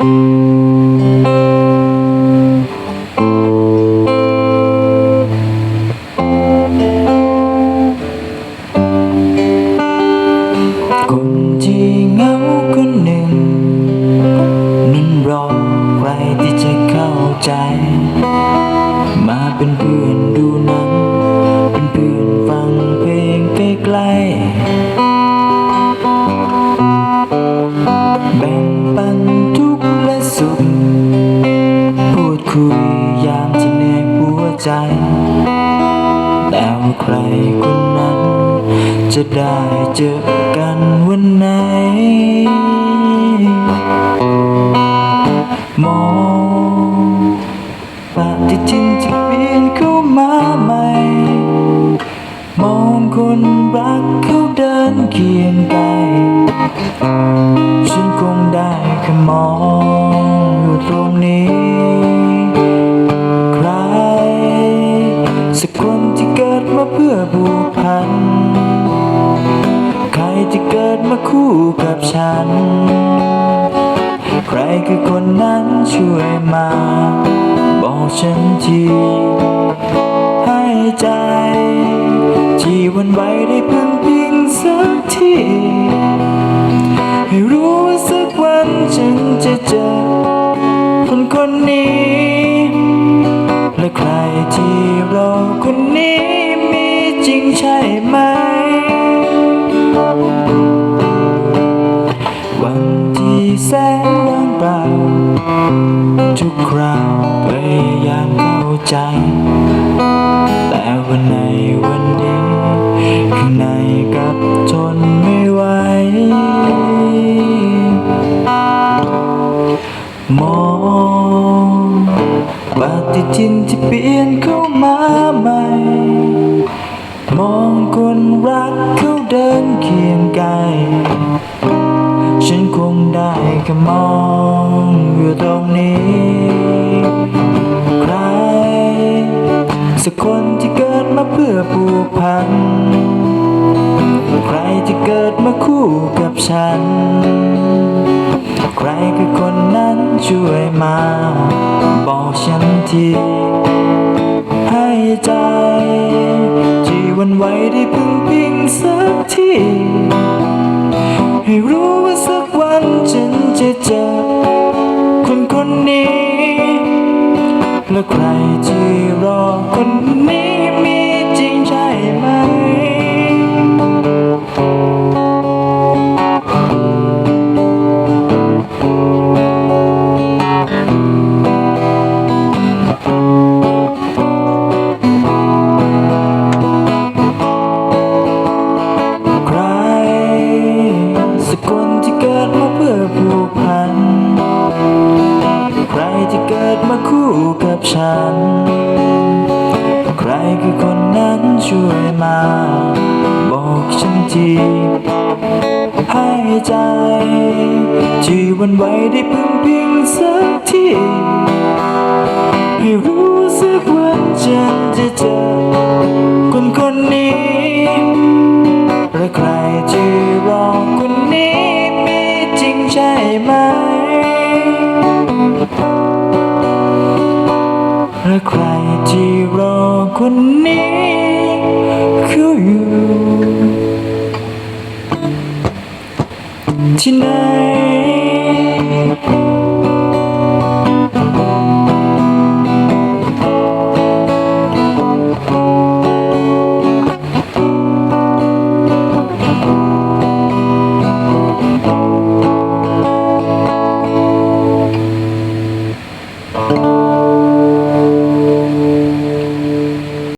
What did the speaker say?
คนที่เหงาคนหนึ่ง นั้นรอใครที่จะเข้าใจ มาเป็นเพื่อนดูหนังเป็นเพื่อนฟังเพลงใกล้ๆ คุยยามที่เหนื่อยหัวใจ แต่ว่าใครคนนั้น จะได้เจอกันวันไหน มองปฏิทินที่เปลี่ยนเข้ามาใหม่ มองคนรักเขาเดินเคียงกายฉันคงได้แค่มอง กับฉัน ใครคือคนนั้นช่วยมา บอกฉันที ให้ใจ ที่วันไหวได้พึ่งพิงสักทีให้รู้ว่าสักวันฉันจะเจอ คนคนนี้ และใครที่รอคนนี้มีจริงใช่ไหม ใจ แต่วันในวันนี้ข้างในกับทนไม่ไหว มองปฏิทินที่เปลี่ยนเข้ามาใหม่ มองคนรักเขาเดินเคียงกายฉันคงได้แค่มอง สักคนที่เกิดมาเพื่อผูกพัน ใครที่เกิดมาคู่กับฉัน ใครคือคนนั้นช่วยมา บอกฉันทีให้ใจ ที่วันไหวได้พึ่งพิงสักทีให้รู้ว่าสักวันฉันจะเจอคนคนนี้ และใครที่ คนนี้มีจริงใช่ไหม ใครสักคนที่เกิดมาเพื่อผูกพัน ใครที่เกิดมาคู่กับฉัน ช่วยมา บอกฉันทีให้ใจ ที่วันไหวได้พึ่งพิงสักทีให้รู้สึกว่าฉันจะเจอคนคนนี้และใครที่รอคนนี้มีจริงใช่ไหมและใครที่รอ คนนี้คืออยู่ที่ไหน「